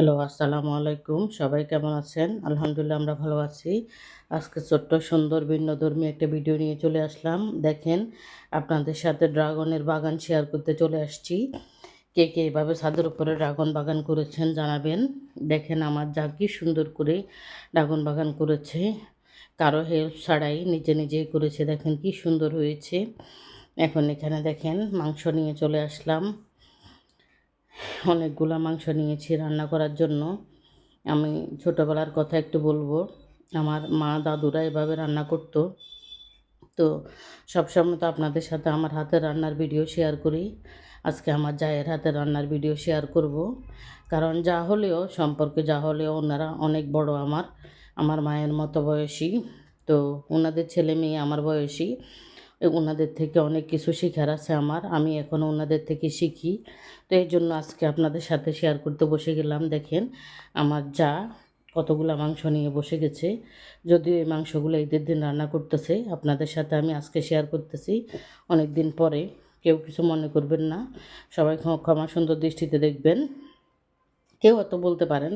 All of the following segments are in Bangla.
হ্যালো, আসসালামু আলাইকুম। সবাই কেমন আছেন? আলহামদুলিল্লাহ, আমরা ভালো আছি। আজকে ছোট্ট, সুন্দর, ভিন্ন ভিন্নধর্মী একটা ভিডিও নিয়ে চলে আসলাম। দেখেন, আপনাদের সাথে ড্রাগনের বাগান শেয়ার করতে চলে আসছি। কে কে এভাবে ছাদের উপরে ড্রাগন বাগান করেছেন জানাবেন। দেখেন, আমার যা কি সুন্দর করে ড্রাগন বাগান করেছে। কারও হেল্প ছাড়াই নিজে নিজেই করেছে। দেখেন, কি সুন্দর হয়েছে। এখন এখানে দেখেন, মাংস নিয়ে চলে আসলাম। অনেকগুলো মাংস নিয়েছি রান্না করার জন্য। আমি ছোটোবেলার কথা একটু বলব। আমার মা, দাদুরা এভাবে রান্না করতো। তো সবসময় তো আপনাদের সাথে আমার হাতের রান্নার ভিডিও শেয়ার করি। আজকে আমার জায়ের হাতের রান্নার ভিডিও শেয়ার করব। কারণ যা হলেও, সম্পর্কে যা হলেও ওনারা অনেক বড় আমার। আমার মায়ের মতো বয়সী। তো ওনাদের ছেলে মেয়ে আমার বয়সী। ওনাদের থেকে অনেক কিছু শেখার আছে আমার, আমি এখনও ওনাদের থেকে শিখি। তো এই জন্য আজকে আপনাদের সাথে শেয়ার করতে বসে গেলাম। দেখেন, আমার যা কতগুলো মাংস নিয়ে বসে গেছে। যদিও এই মাংসগুলো ঈদের দিন রান্না করতেছে, আপনাদের সাথে আমি আজকে শেয়ার করতেছি। অনেক দিন পরে, কেউ কিছু মনে করবেন না। সবাই ক্ষমা সুন্দর দৃষ্টিতে দেখবেন। কেউ এত বলতে পারেন,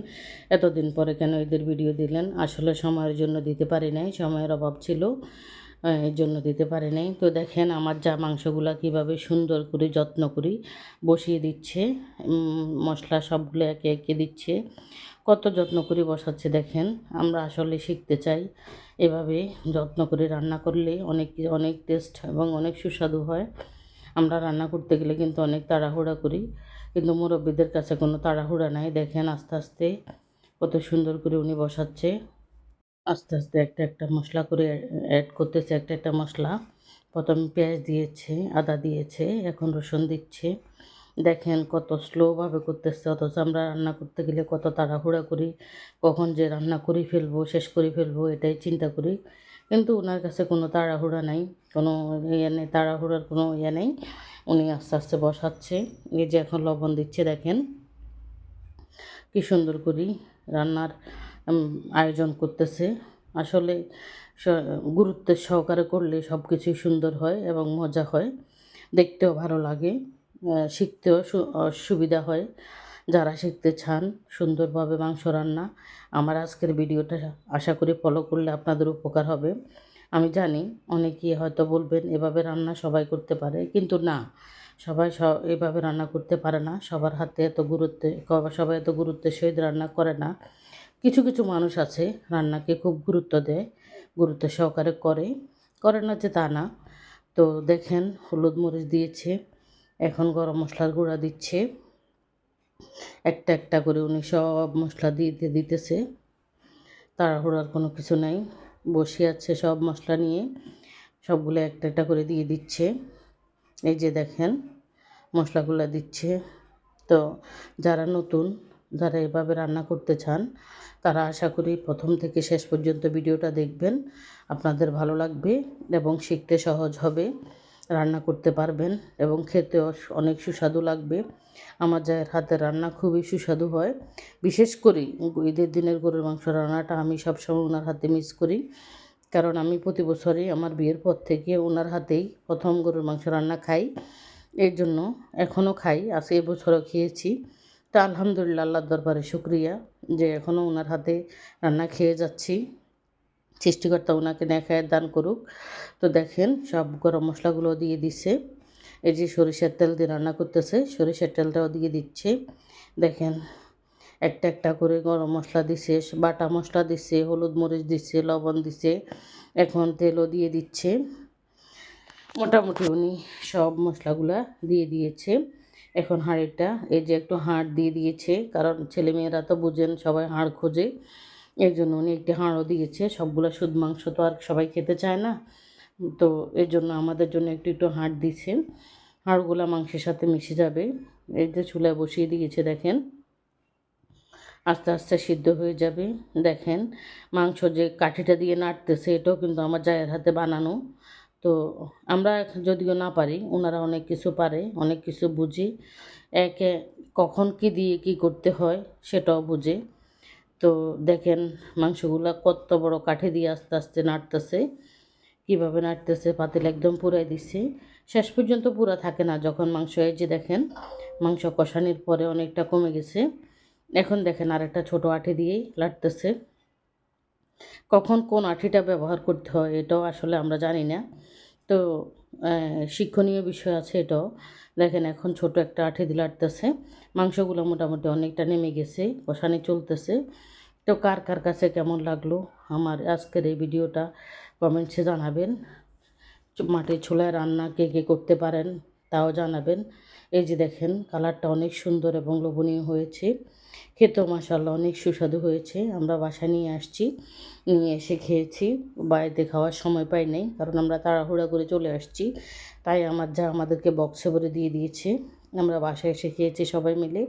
এতদিন পরে কেন ঈদের ভিডিও দিলেন? আসলে সময়ের জন্য দিতে পারি নাই, সময়ের অভাব ছিল। এর জন্য দিতে পারি নাই। তো দেখেন আমার যা মাংসগুলো কীভাবে সুন্দর করে যত্ন করি বসিয়ে দিচ্ছে মশলা সবগুলো একে একে দিচ্ছে, কত যত্ন করে বসাচ্ছে দেখেন। আমরা আসলে শিখতে চাই এভাবে যত্ন করে রান্না করলে অনেক অনেক টেস্ট এবং অনেক সুস্বাদু হয়। আমরা রান্না করতে গেলে কিন্তু অনেক তাড়াহুড়া করি, কিন্তু মুরব্বীদের কাছে কোনো তাড়াহুড়া নাই। দেখেন আস্তে আস্তে কত সুন্দর করে উনি বসাচ্ছে। আস্তে আস্তে একটা একটা মশলা করে অ্যাড করতেছে। একটা একটা মশলা। প্রথমে পেঁয়াজ দিয়েছে, আদা দিয়েছে, এখন রসুন দিচ্ছে। দেখেন কত স্লোভাবে করতেছে, অথচ আমরা রান্না করতে গেলে কত তাড়াহুড়া করি, কখন যে রান্না করে ফেলব, শেষ করে ফেলব, এটাই চিন্তা করি। কিন্তু ওনার কাছে কোনো তাড়াহুড়া নাই, কোনো ইয়ে নেই, তাড়াহুড়ার কোনো ইয়ে নেই। উনি আস্তে আস্তে বসাচ্ছে। এই যে এখন লবণ দিচ্ছে, দেখেন। কি সুন্দর করি রান্নার আয়োজন করতেছে। আসলে গুরুত্বের সহকারে করলে সব কিছুই সুন্দর হয় এবং মজা হয়। দেখতেও ভালো লাগে শিখতেও সুবিধা হয়। যারা শিখতে চান সুন্দরভাবে মাংস রান্না, আমার আজকের ভিডিওটা আশা করি ফলো করলে আপনাদের উপকার হবে। আমি জানি অনেকেই হয়তো বলবেন, এভাবে রান্না সবাই করতে পারে। কিন্তু না, সবাই এভাবে রান্না করতে পারে না। সবার হাতে এত গুরুত্ব, সবাই এত গুরুত্বের সহিত রান্না করে না। কিছু কিছু মানুষ আছে রান্নাকে খুব গুরুত্ব দেয়, গুরুত্ব সহকারে করে করে না যে তা না। তো দেখেন, হলুদ মরিচ দিয়েছে, এখন গরম মশলার গুঁড়া দিচ্ছে। একটা একটা করে উনি সব মশলা দিতে, দিতেছে। তাড়াহুড়ার কোনো কিছু নাই, বসে আছে সব মশলা নিয়ে, সবগুলো একটা একটা করে দিয়ে দিচ্ছে। এই যে দেখেন, মশলাগুলো দিচ্ছে। তো যারা নতুন যারা এভাবে রান্না করতে চান, তারা আশা করি প্রথম থেকে শেষ পর্যন্ত ভিডিওটা দেখবেন। আপনাদের ভালো লাগবে এবং শিখতে সহজ হবে, রান্না করতে পারবেন এবং খেতেও অনেক সুস্বাদু লাগবে। আমার জায়ের হাতের রান্না খুবই সুস্বাদু হয়। বিশেষ করে ঈদের দিনের গরুর মাংস রান্নাটা আমি সবসময় ওনার হাতে মিস করি। কারণ আমি প্রতি বছরই আমার বিয়ের পর থেকে ওনার হাতেই প্রথম গরুর মাংস রান্না খাই। এর জন্য এখনও খাই, আজ এবছরও খেয়েছি। তা আলহামদুলিল্লাহ, আল্লাহর দরবারে শুক্রিয়া যে এখনও ওনার হাতে রান্না খেয়ে যাচ্ছি। সৃষ্টিকর্তা ওনাকে নেখায় দান করুক। তো দেখেন, সব গরম মশলাগুলো দিয়ে দিচ্ছে। এই যে সরিষার তেল দিয়ে রান্না করতেছে, সরিষার তেলটাও দিয়ে দিচ্ছে। দেখেন, একটা একটা করে গরম মশলা দিছে বাটা মশলা দিছে হলুদ মরিচ দিচ্ছে, লবণ দিচ্ছে, এখন তেলও দিয়ে দিচ্ছে। মোটামুটি উনি সব মশলাগুলা দিয়ে দিয়েছে। এখন হাঁড়িটা এই যে একটু হাড় দিয়ে দিয়েছে, কারণ ছেলেমেয়েরা তো বুঝেন সবাই হাড় খোঁজে এই জন্য উনি একটি হাড়ও দিয়েছে, সবগুলো সুদ মাংস তো আর সবাই খেতে চায় না, তো এর জন্য আমাদের জন্য একটু একটু হাড় দিচ্ছে, হাড়গুলা মাংসের সাথে মিশে যাবে, এই যে চুলায় বসিয়ে দিয়েছে দেখেন, আস্তে আস্তে সিদ্ধ হয়ে যাবে, দেখেন, মাংস যে কাঠিটা দিয়ে নাড়তেছে এটাও কিন্তু আমার জায়ের হাতে বানানো তো আমরা যদিও না পারি, ওনারা অনেক কিছু পারে, অনেক কিছু বুঝি। একে কখন কি দিয়ে কি করতে হয় সেটাও বুঝে। তো দেখেন মাংসগুলো কত বড় কাঠে দিয়ে আস্তে আস্তে নাড়তেছে, কীভাবে নাড়তেছে, পাতিল একদম পুরাই দিচ্ছে শেষ পর্যন্ত পুরা থাকে না, যখন মাংস, এই যে দেখেন, মাংস কষানির পরে অনেকটা কমে গেছে। এখন দেখেন আরেকটা ছোটো আঠে দিয়েই লাটতেছে। কখন কোন আঠিটা ব্যবহার করতে হয় এটাও আসলে আমরা জানি না। তো শিক্ষণীয় বিষয় আছে এটাও। দেখেন এখন ছোট একটা আঠি দিয়ে লাটতেছে মাংসগুলো মোটামুটি অনেকটা নেমে গেছে, কষানি চলতেছে। তো কার কার কাছে কেমন লাগল আমার আজকের এই ভিডিওটা কমেন্টসে জানাবেন। মাটির ছোলায় রান্না কে কে করতে পারেন? তাও জানাবেন। এই যে দেখেন, কালারটা অনেক সুন্দর এবং লোভনীয় হয়েছে। খেতেও মাসাল্লাহ অনেক সুস্বাদু হয়েছে। আমরা বাসায় নিয়ে আসছি, নিয়ে এসে খেয়েছি। বাড়িতে খাওয়ার সময় পাই নাই, কারণ আমরা তাড়াহুড়া করে চলে আসছি। তাই আমার যা আমাদেরকে বক্সে ভরে দিয়ে দিয়েছে। আমরা বাসায় এসে খেয়েছি সবাই মিলে।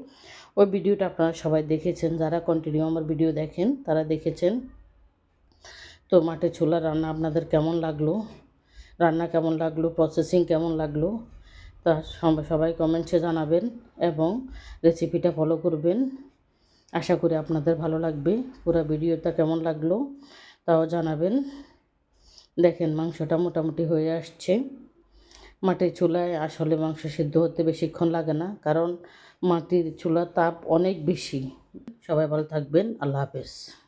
ওই ভিডিওটা আপনারা সবাই দেখেছেন। যারা কন্টিনিউ আমার ভিডিও দেখেন, তারা দেখেছেন। তো মাঠে ছোলা রান্না আপনাদের কেমন লাগল? রান্না কেমন লাগল? প্রসেসিং কেমন লাগল? তা সব- সবাই কমেন্টসে জানাবেন এবং রেসিপিটা ফলো করবেন। আশা করি আপনাদের ভালো লাগবে। পুরো ভিডিওটা কেমন লাগল তাও জানাবেন। দেখেন মাংসটা মোটামুটি হয়ে আসছে। মাটির চুলায় আসলে মাংস সিদ্ধ হতে বেশিক্ষণ লাগে না, কারণ মাটির চুলার তাপ অনেক বেশি। সবাই ভালো থাকবেন। আল্লাহ হাফেজ।